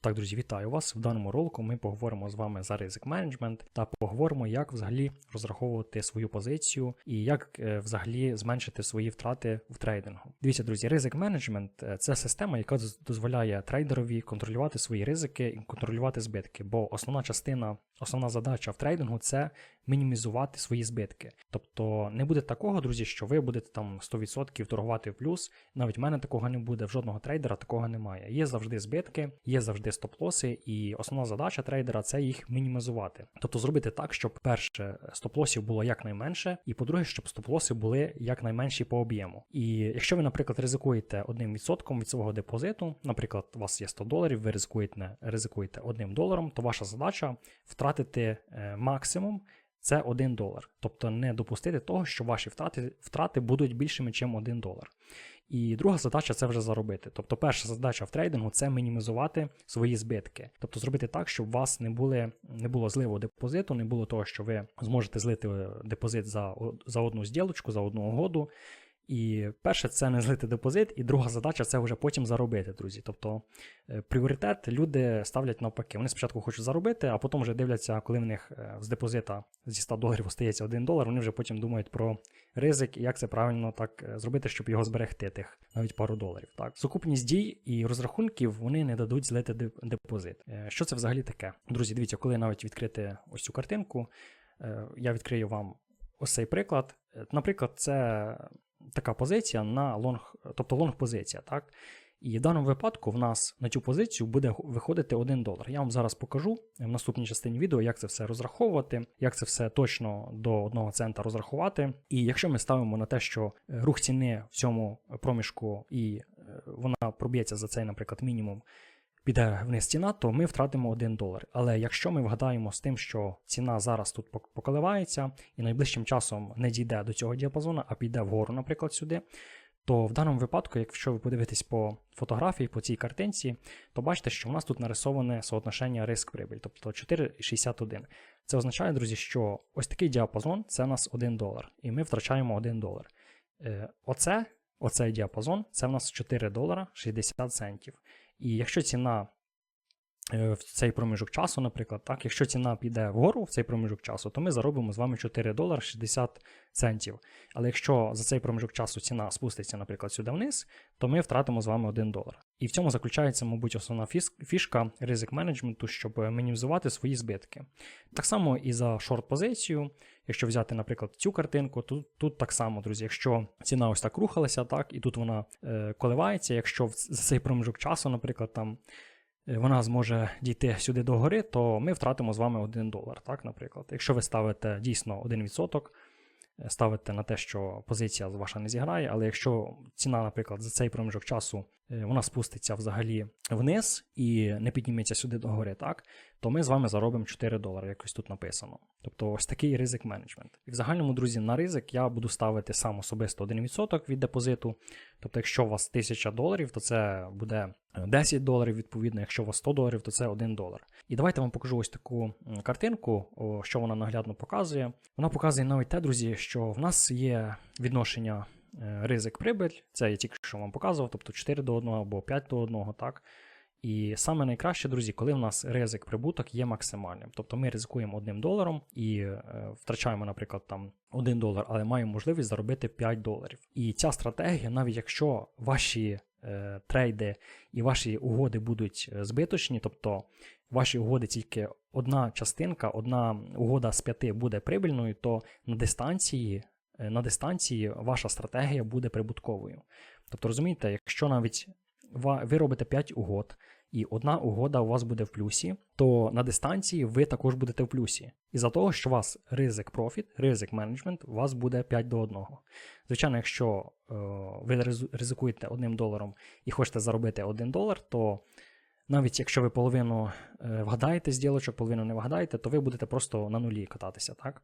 Так, друзі, вітаю вас. В даному ролику ми поговоримо з вами за ризик менеджмент та поговоримо, як взагалі розраховувати свою позицію і як е, взагалі зменшити свої втрати в трейдингу. Дивіться, друзі, ризик менеджмент е, це система, яка доз- дозволяє трейдерові контролювати свої ризики і контролювати збитки. Бо основна частина, основна задача в трейдингу це мінімізувати свої збитки. Тобто не буде такого, друзі, що ви будете там 100% торгувати в плюс. Навіть в мене такого не буде, в жодного трейдера такого немає. Є завжди збитки, є завжди стоп-лоси, і основна задача трейдера це їх мінімізувати. Тобто зробити так, щоб перше стоп-лосів було якнайменше, і по-друге, щоб стоп-лоси були якнайменші по об'єму. І якщо ви, наприклад, ризикуєте одним відсотком від свого депозиту, наприклад, у вас є 100 доларів, ви ризикуєте, ризикуєте одним доларом, то ваша задача втратити е, максимум це 1 долар. Тобто не допустити того, що ваші втрати, втрати будуть більшими, ніж 1 долар. І друга задача це вже заробити. Тобто, перша задача в трейдингу це мінімізувати свої збитки. Тобто зробити так, щоб у вас не, були, не було зливу депозиту, не було того, що ви зможете злити е, депозит за, за одну зділочку, за одну угоду. І перше, це не злити депозит, і друга задача це вже потім заробити, друзі. Тобто е, пріоритет люди ставлять навпаки. Вони спочатку хочуть заробити, а потім вже дивляться, коли в них е, з депозита зі 100 доларів остається 1 долар, вони вже потім думають про ризик і як це правильно так е, зробити, щоб його зберегти, тих навіть пару доларів. Так, сукупність дій і розрахунків вони не дадуть злити депозит. Що це взагалі таке? Друзі, дивіться, коли навіть відкрити ось цю картинку, я відкрию вам ось цей приклад. Наприклад, це така позиція на лонг, тобто лонг позиція, так? І в даному випадку в нас на цю позицію буде виходити 1 долар. Я вам зараз покажу в наступній частині відео, як це все розраховувати, як це все точно до 1 цента розрахувати. І якщо ми ставимо на те, що е, рух ціни в цьому проміжку і е, вона проб'ється за цей, наприклад, мінімум, піде вниз ціна, то ми втратимо 1 долар. Але якщо ми вгадаємо з тим, що ціна зараз тут поколивається і найближчим часом не дійде до цього діапазону, а піде вгору, наприклад, сюди, то в даному випадку, якщо ви подивитесь по фотографії, по цій картинці, то бачите, що в нас тут нарисоване соотношення риск-прибиль, тобто 4,61. Це означає, друзі, що ось такий діапазон це у нас 1 долар, і ми втрачаємо 1 долар. Е, Оце, оцей діапазон це в нас 4 долара 60 центів. І якщо ціна е, в цей проміжок часу, наприклад, так, якщо ціна піде вгору в цей проміжок часу, то ми заробимо з вами 4 долари 60 центів. Але якщо за цей проміжок часу ціна спуститься, наприклад, сюди вниз, то ми втратимо з вами 1 долар. І в цьому заключається, мабуть, основна фішка ризик менеджменту, щоб мінімізувати свої збитки. Так само і за шорт-позицію. Якщо взяти, наприклад, цю картинку, тут, тут так само, друзі, якщо ціна ось так рухалася, так, і тут вона е, коливається, якщо за цей проміжок часу, наприклад, там е, вона зможе дійти сюди до гори, то ми втратимо з вами 1 долар, так, наприклад. Якщо ви ставите дійсно 1%, е, ставите на те, що позиція ваша не зіграє, але якщо ціна, наприклад, за цей проміжок часу вона спуститься взагалі вниз і не підніметься сюди до гори, так, то ми з вами заробимо 4 долари, якось тут написано. Тобто ось такий ризик менеджмент. І в загальному, друзі, на ризик я буду ставити сам особисто 1% від депозиту. Тобто, якщо у вас 1000 доларів, то це буде е, 10 доларів, відповідно, якщо у вас 100 доларів, то це 1 долар. І давайте вам покажу ось таку картинку, що вона наглядно показує. Вона показує навіть те, друзі, що в нас є відношення е, ризик-прибиль, це я тільки що вам показував, тобто 4 до 1 або 5 до 1, так. І саме найкраще, друзі, коли в нас ризик прибуток є максимальним. Тобто ми ризикуємо одним доларом і е, втрачаємо, наприклад, там 1 долар, але маємо можливість заробити 5 доларів. І ця стратегія, навіть якщо ваші е, трейди і ваші угоди будуть е, збиточні, тобто ваші угоди тільки одна частинка, одна угода з п'яти буде прибильною, то на дистанції, на дистанції ваша стратегія буде прибутковою. Тобто, розумієте, якщо навіть ви робите 5 угод, і одна угода у вас буде в плюсі, то на дистанції ви також будете в плюсі. Із-за того, що у вас ризик профіт, ризик менеджмент, у вас буде 5 до 1. Звичайно, якщо е, ви ризикуєте одним доларом і хочете заробити 1 долар, то навіть якщо ви половину е, вгадаєте з ділочок, половину не вгадаєте, то ви будете просто на нулі кататися. Так?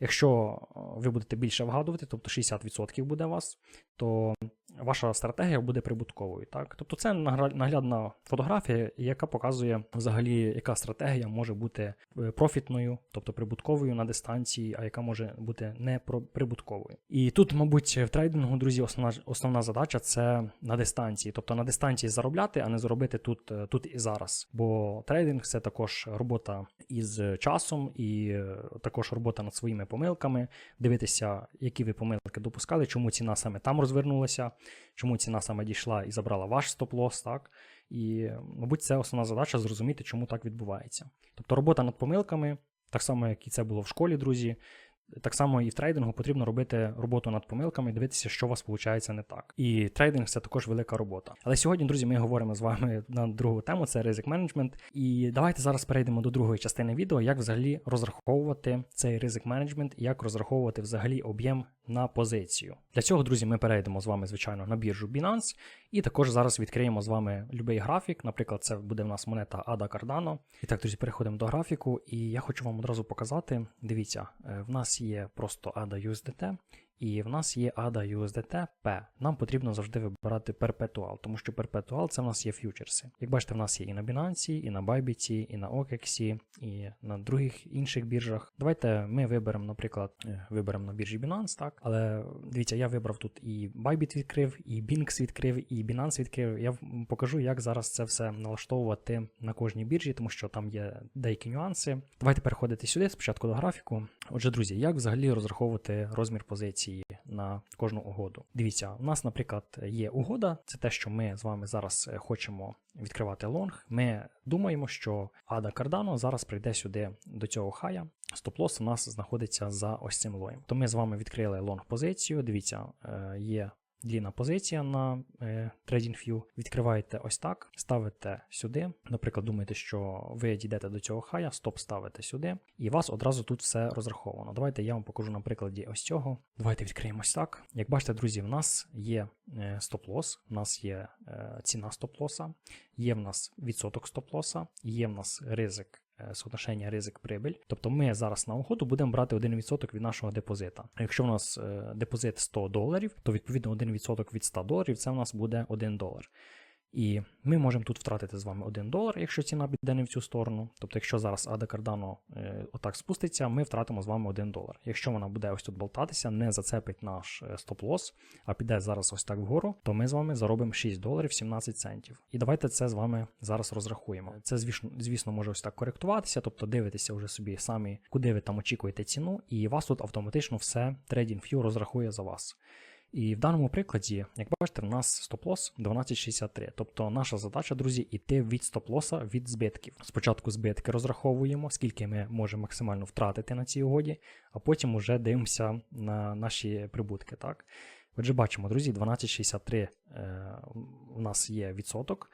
Якщо е, ви будете більше вгадувати, тобто 60% буде у вас, то ваша стратегія буде прибутковою. Так? Тобто це наглядна фотографія, яка показує взагалі, яка стратегія може бути е, профітною, тобто прибутковою на дистанції, а яка може бути не прибутковою. І тут, мабуть, в трейдингу, друзі, основна, основна задача це на дистанції, тобто на дистанції заробляти, а не зробити тут, е, тут і зараз. Бо трейдинг це також робота із часом і е, також робота над своїми помилками, дивитися, які ви помилки допускали, чому ціна саме там розвернулася, чому ціна саме дійшла і забрала ваш стоп-лос, так? І, мабуть, це основна задача зрозуміти, чому так відбувається. Тобто робота над помилками, так само, як і це було в школі, друзі. Так само і в трейдингу потрібно робити роботу над помилками, дивитися, що у вас виходить не так. І трейдинг це також велика робота. Але сьогодні, друзі, ми говоримо з вами на другу тему: це ризик менеджмент. І давайте зараз перейдемо до другої частини відео, як взагалі розраховувати цей ризик менеджмент як розраховувати взагалі об'єм на позицію. Для цього, друзі, ми перейдемо з вами, звичайно, на біржу Binance, і також зараз відкриємо з вами будь-який графік. Наприклад, це буде в нас монета ADA Cardano. І так, друзі, переходимо до графіку, і я хочу вам одразу показати. Дивіться, е, в нас є просто ADA USDT, і в нас є ADA USDT P. Нам потрібно завжди вибирати перпетуал, тому що перпетуал це в нас є ф'ючерси. Як бачите, в нас є і на Binance, і на Bybit, і на OKX, і на других інших біржах. Давайте ми виберемо, наприклад, е, виберемо на біржі Binance, так. Але дивіться, я вибрав тут і Bybit відкрив, і Binx відкрив, і Binance відкрив. Я покажу, як зараз це все налаштовувати на кожній біржі, тому що там є деякі нюанси. Давайте переходити сюди спочатку до графіку. Отже, друзі, як взагалі розраховувати розмір позиції на кожну угоду? Дивіться, у нас, наприклад, є угода, це те, що ми з вами зараз е, хочемо відкривати лонг. Ми думаємо, що Ада Кардано зараз прийде сюди до цього хая. Стоп-лос у нас знаходиться за ось цим лоєм. То ми з вами відкрили лонг позицію. Дивіться, е, є Длінна позиція на е, TradingView. Відкриваєте ось так, ставите сюди. Наприклад, думаєте, що ви дійдете до цього хая, стоп ставите сюди, і у вас одразу тут все розраховано. Давайте я вам покажу на прикладі ось цього. Давайте відкриємо ось так. Як бачите, друзі, в нас є е, стоп-лос, в нас є е, ціна стоп-лоса, є в нас відсоток стоп-лоса, є в нас ризик соотношення ризик-прибиль. Тобто ми зараз на угоду будемо брати 1% від нашого депозита. Якщо у нас е, депозит 100 доларів, то відповідно 1% від 100 доларів це у нас буде 1 долар. І ми можемо тут втратити з вами 1 долар, якщо ціна піде не в цю сторону. Тобто, якщо зараз Ада Cardano е, отак спуститься, ми втратимо з вами 1 долар. Якщо вона буде ось тут болтатися, не зацепить наш е, стоп-лос, а піде зараз ось так вгору, то ми з вами заробимо 6 доларів 17 центів. І давайте це з вами зараз розрахуємо. Це, звісно, звісно, може ось так коректуватися, тобто дивитеся вже собі самі, куди ви там очікуєте ціну, і вас тут автоматично все TradingView розрахує за вас. І в даному прикладі, як бачите, в нас стоп-лос 1263. Тобто наша задача, друзі, іти від стоп-лоса від збитків. Спочатку збитки розраховуємо, скільки ми можемо максимально втратити на цій угоді, а потім уже дивимося на наші прибутки. Так? Отже, бачимо, друзі, 1263 е, у нас є відсоток.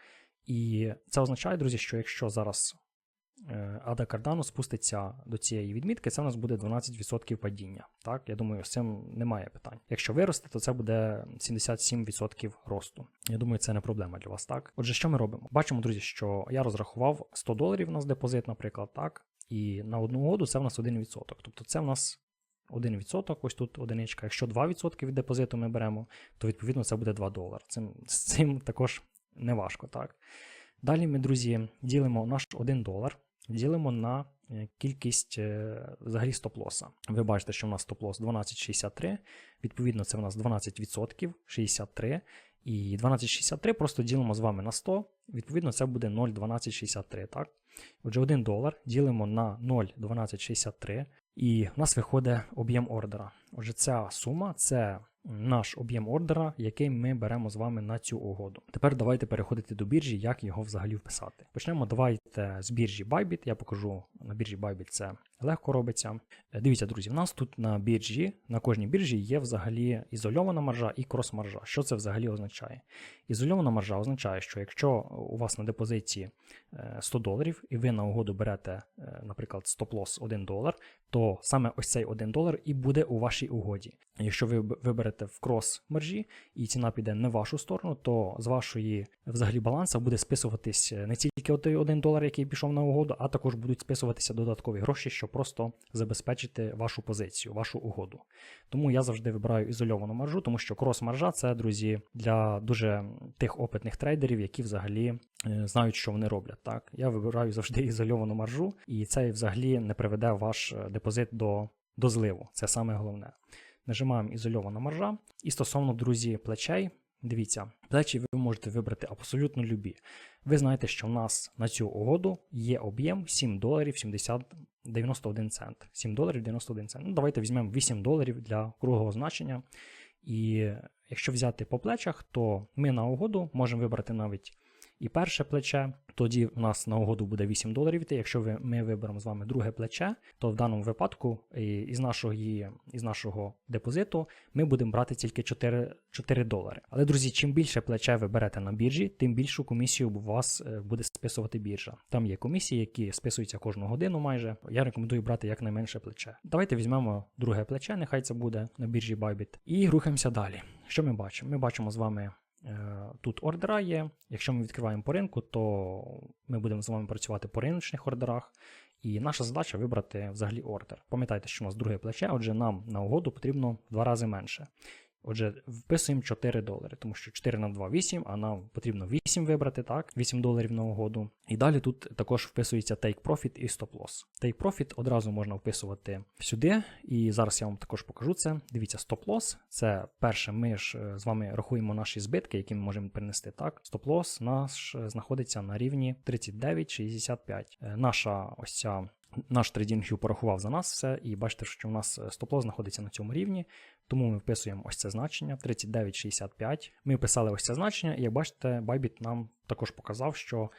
І це означає, друзі, що якщо зараз Ада Cardano спуститься до цієї відмітки, це у нас буде 12% падіння. Так, я думаю, з цим немає питань. Якщо виросте, то це буде 77% росту. Я думаю, це не проблема для вас. Так, отже, що ми робимо? Бачимо, друзі, що я розрахував 100 доларів у нас депозит, наприклад, так, і на одну угоду це в нас 1%. Тобто це в нас 1%, ось тут одиничка. Якщо 2% від депозиту ми беремо, то відповідно це буде 2 долари. Цим, з цим також не важко, так. Далі ми, друзі, ділимо наш 1 долар, ділимо на е, кількість е, взагалі стоп-лоса. Ви бачите, що в нас стоп-лос 12,63, відповідно, це в нас 12%, 63. І 12,63 просто ділимо з вами на 100, відповідно, це буде 0,1263. так? Отже, 1 долар ділимо на 0,1263, і в нас виходить об'єм ордера. Отже, ця сума це наш об'єм ордера, який ми беремо з вами на цю угоду. Тепер давайте переходити до біржі, як його взагалі вписати. Почнемо давайте з біржі Bybit. Я покажу на біржі Bybit це легко робиться. Е, Дивіться, друзі, в нас тут на біржі, на кожній біржі є взагалі ізольована маржа і крос-маржа. Що це взагалі означає? Ізольована маржа означає, що якщо у вас на депозиції е, 100 доларів і ви на угоду берете, е, наприклад, стоп-лос 1 долар, то саме ось цей 1 долар і буде у вашій угоді. Якщо ви виберете в крос маржі і ціна піде не в вашу сторону, то з вашої взагалі баланса буде списуватись е, не тільки той 1 долар, який пішов на угоду, а також будуть списуватися додаткові гроші, щоб щоб просто забезпечити вашу позицію, вашу угоду. Тому я завжди вибираю ізольовану маржу, тому що крос-маржа це, друзі, для дуже тих опитних трейдерів, які взагалі е, знають, що вони роблять. Так, я вибираю завжди ізольовану маржу, і це взагалі не приведе ваш е, депозит до, до зливу. Це саме головне. Нажимаємо ізольована маржа. І стосовно, друзі, плечей, дивіться, плечі ви можете вибрати абсолютно любі. Ви знаєте, що в нас на цю угоду є об'єм 7 доларів 70, 91 цент. 7 доларів 91 цент. Ну, давайте візьмемо 8 доларів для кругового значення. І якщо взяти по плечах, то ми на угоду можемо вибрати навіть і перше плече, тоді у нас на угоду буде 8 доларів. йти. Якщо ви, ми виберемо з вами друге плече, то в даному випадку із нашого, із нашого депозиту ми будемо брати тільки 4 4 долари. Але, друзі, чим більше плече ви берете на біржі, тим більшу комісію у вас е, буде списувати біржа. Там є комісії, які списуються кожну годину майже. Я рекомендую брати якнайменше плече. Давайте візьмемо друге плече, нехай це буде на біржі Bybit, і рухаємося далі. Що ми бачимо? Ми бачимо з вами тут ордера є. Якщо ми відкриваємо по ринку, то ми будемо з вами працювати по риночних ордерах. І наша задача вибрати взагалі ордер. Пам'ятайте, що у нас друге плече, отже, нам на угоду потрібно в два рази менше. Отже, вписуємо 4 долари, тому що 4 на 2 8, а нам потрібно 8 вибрати, так, 8 доларів на угоду. І далі тут також вписується Take Profit і Stop Loss. Take Profit одразу можна вписувати сюди, і зараз я вам також покажу це. Дивіться, Stop Loss це перше, ми ж е, з вами рахуємо наші збитки, які ми можемо перенести. так. Stop Loss наш е, знаходиться на рівні 39,65. Е, наша ось ця наш TradingView порахував за нас все, і бачите, що у нас стоп-лос знаходиться на цьому рівні. Тому ми вписуємо ось це значення 39,65. Ми вписали ось це значення, і як бачите, Bybit нам також показав, що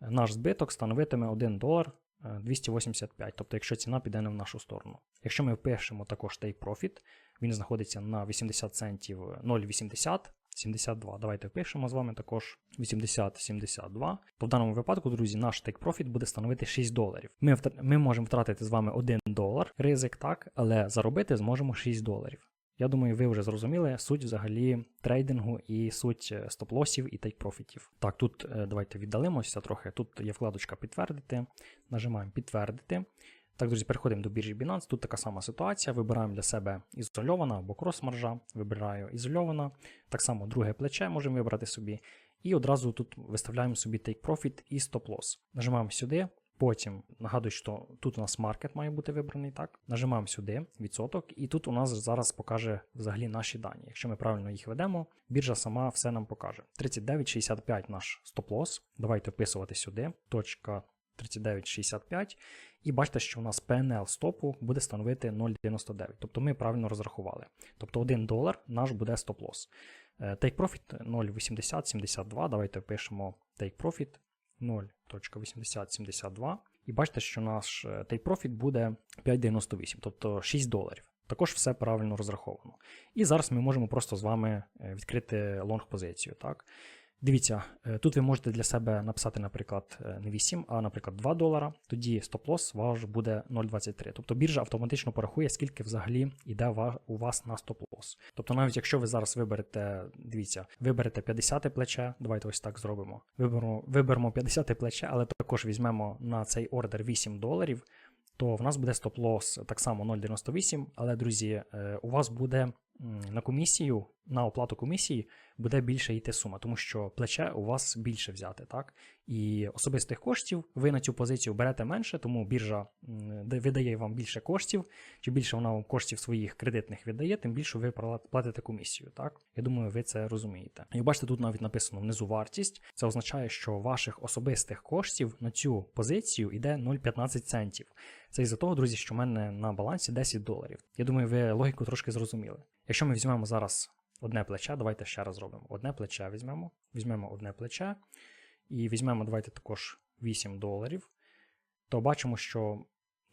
наш збиток становитиме 1 долар 285, тобто якщо ціна піде не в нашу сторону. Якщо ми впишемо також Take Profit, він знаходиться на 80 центів 0,80. 72. Давайте впишемо з вами також 80-72. То в даному випадку, друзі, наш take profit буде становити 6 доларів. Ми ми можемо втратити з вами 1 долар ризик, так, але заробити зможемо 6 доларів. Я думаю, ви вже зрозуміли суть взагалі трейдингу і суть е, стоп-лосів і тейк-профітів. Так, тут е, давайте віддалимося трохи. Тут є вкладочка підтвердити. Нажимаємо підтвердити. Так, друзі, переходимо до біржі Binance. Тут така сама ситуація. Вибираємо для себе ізольована або крос-маржа. Вибираю ізольована. Так само друге плече можемо вибрати собі. І одразу тут виставляємо собі Take Profit і Stop Loss. Нажимаємо сюди. Потім нагадую, що тут у нас маркет має бути вибраний. так. Нажимаємо сюди відсоток, і тут у нас зараз покаже взагалі наші дані. Якщо ми правильно їх ведемо, біржа сама все нам покаже. 39,65 наш стоп-лосс. Давайте вписувати сюди. Точка 39,65. І бачите, що у нас PNL стопу буде становити 0,99. Тобто ми правильно розрахували. Тобто 1 долар наш буде стоп-лосс. Е, take Profit 0,8072. Давайте впишемо Take Profit 0.8072. І бачите, що наш е, take profit буде 5,98, тобто 6 доларів. Також все правильно розраховано. І зараз ми можемо просто з вами е, відкрити лонг позицію. Так? Дивіться, е, тут ви можете для себе написати, наприклад, е, не 8, а, наприклад, 2 долара. Тоді стоп-лосс ваш буде 0,23. Тобто біржа автоматично порахує, скільки взагалі йде у вас на стоп-лосс. Тобто, навіть якщо ви зараз виберете, дивіться, виберете 50 плече, давайте ось так зробимо. Виберемо, виберемо 50 плече, але також візьмемо на цей ордер 8 доларів. То в нас буде стоп-лосс так само 0,98, але, друзі, е, у вас буде на комісію, на оплату комісії буде більше йти сума, тому що плече у вас більше взяти. так? І особистих коштів ви на цю позицію берете менше, тому біржа видає вам більше коштів. Чи більше вона вам коштів своїх кредитних віддає, тим більше ви платите комісію. так? Я думаю, ви це розумієте. І бачите, тут навіть написано внизу вартість. Це означає, що ваших особистих коштів на цю позицію йде 0,15 центів. Це із-за того, друзі, що в мене на балансі 10 доларів. Я думаю, ви логіку трошки зрозуміли. Якщо ми візьмемо зараз одне плече, давайте ще раз зробимо. Одне плече візьмемо. Візьмемо одне плече. І візьмемо, давайте також 8 доларів, то бачимо, що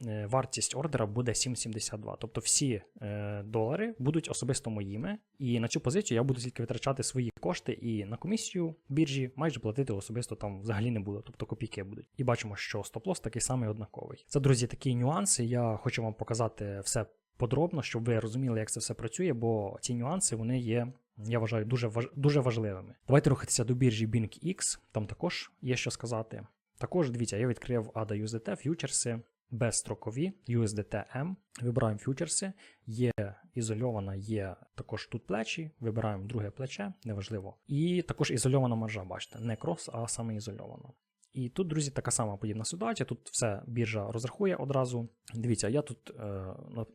е, вартість ордера буде 7,72. Тобто всі е, долари будуть особисто моїми, і на цю позицію я буду тільки витрачати свої кошти і на комісію біржі майже платити особисто там взагалі не буде, тобто копійки будуть. І бачимо, що стоп-лос такий самий однаковий. Це, друзі, такі нюанси. Я хочу вам показати все подробно, щоб ви розуміли, як це все працює, бо ці нюанси вони є. Я вважаю дуже дуже важливими. Давайте рухатися до біржі BinkX, там також є що сказати. Також дивіться, я відкрив ADA USDT, ф'ючерси. безстрокові USDT-M. Вибираємо фьючерси, є ізольована, є також тут плечі, вибираємо друге плече, неважливо. І також ізольована маржа, бачите, не крос, а саме ізольована. І тут, друзі, така сама подібна ситуація. Тут все біржа розрахує одразу. Дивіться, я тут е,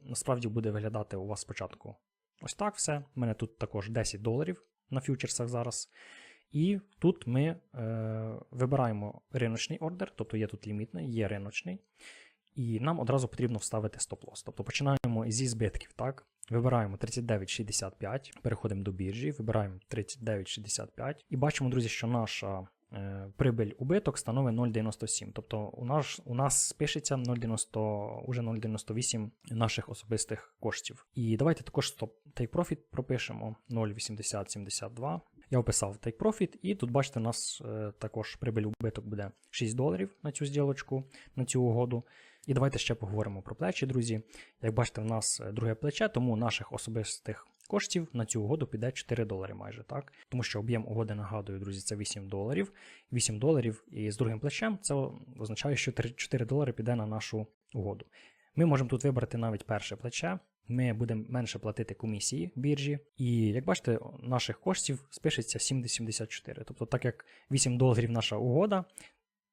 насправді буде виглядати у вас спочатку ось так все. У мене тут також 10 доларів на фьючерсах зараз. І тут ми е, вибираємо риночний ордер, тобто є тут лімітний, є риночний. І нам одразу потрібно вставити стоп-лосс. Тобто починаємо зі збитків, так? Вибираємо 39,65, переходимо до біржі, вибираємо 39,65 і бачимо, друзі, що наша прибиль убиток становить 0,97. Тобто у нас, у нас спишеться 0,90, уже 0,98 наших особистих коштів. І давайте також take profit пропишемо 0,8072. Я описав take profit, і тут бачите, у нас е, також прибиль убиток буде 6 доларів на цю зділочку, на цю угоду. І давайте ще поговоримо про плечі, друзі. Як бачите, в нас е, друге плече, тому наших особистих коштів на цю угоду піде 4 долари майже, так? Тому що об'єм угоди, нагадую, друзі, це 8 доларів. 8 доларів і з другим плечем це означає, що 4 долари піде на нашу угоду. Ми можемо тут вибрати навіть перше плече. Ми будемо менше платити комісії біржі. І як бачите, наших коштів спишеться 7,74. Тобто, так як 8 доларів наша угода,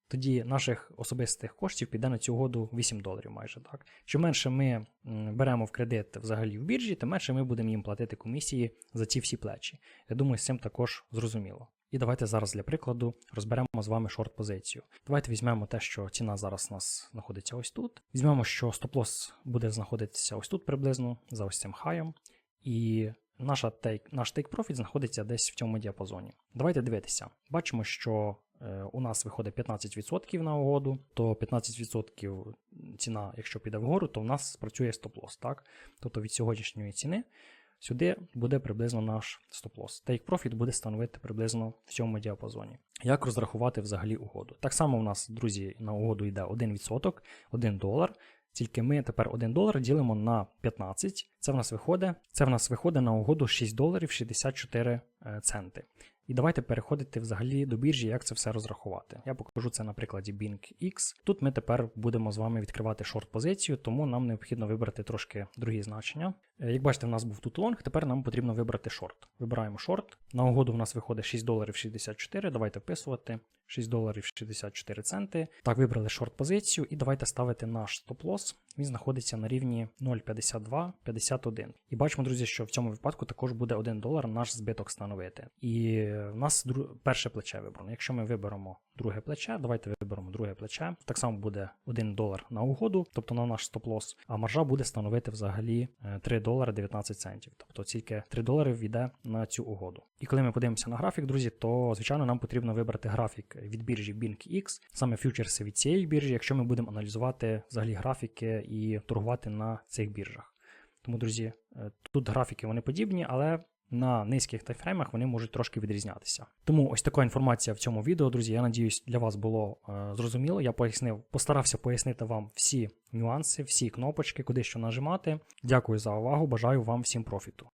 тоді наших особистих коштів піде на цю угоду 8 доларів майже так. Чим менше ми беремо в кредит взагалі в біржі, тим менше ми будемо їм платити комісії за ці всі плечі. Я думаю, з цим також зрозуміло. І давайте зараз для прикладу розберемо з вами шорт-позицію. Давайте візьмемо те, що ціна зараз у нас знаходиться ось тут. Візьмемо, що стоп-лосс буде знаходитися ось тут приблизно, за ось цим хаєм. І наша take, наш take profit знаходиться десь в цьому діапазоні. Давайте дивитися. Бачимо, що у нас виходить 15% на угоду, то 15% ціна, якщо піде вгору, то в нас спрацює стоп-лосс. Так? Тобто від сьогоднішньої ціни сюди буде приблизно наш стоп-лосс. Take profit буде становити приблизно в цьому діапазоні. Як розрахувати взагалі угоду? Так само у нас, друзі, на угоду йде 1%, 1 долар. Тільки ми тепер 1 долар ділимо на 15. Це в нас виходить. Це в нас виходить на угоду 6 доларів 64 е, центи. І давайте переходити взагалі до біржі, як це все розрахувати. Я покажу це на прикладі BingX. Тут ми тепер будемо з вами відкривати шорт-позицію, тому нам необхідно вибрати трошки другі значення. Е, Як бачите, в нас був тут лонг, тепер нам потрібно вибрати шорт. Вибираємо шорт. На угоду в нас виходить 6 доларів 64. Давайте вписувати. 6 доларів 64 центи. Так, вибрали шорт-позицію і давайте ставити наш стоп-лосс. Він знаходиться на рівні 0,5251. І бачимо, друзі, що в цьому випадку також буде 1 долар наш збиток становити. І в нас перше плече вибрано. Якщо ми виберемо друге плече, давайте виберемо друге плече. Так само буде 1 долар на угоду, тобто на наш стоп-лосс, а маржа буде становити взагалі е, 3 долари 19 центів. Тобто тільки 3 долари війде на цю угоду. І коли ми подивимося на графік, друзі, то звичайно нам потрібно вибрати графік від біржі BingX, саме фьючерси від цієї біржі, якщо ми будемо аналізувати взагалі графіки і торгувати на цих біржах. Тому, друзі, е, тут графіки вони подібні, але на низьких таймфреймах вони можуть трошки відрізнятися. Тому ось така інформація в цьому відео, друзі. Я надіюсь, для вас було е, зрозуміло. Я пояснив, постарався пояснити вам всі нюанси, всі кнопочки, куди що нажимати. Дякую за увагу. Бажаю вам всім профіту.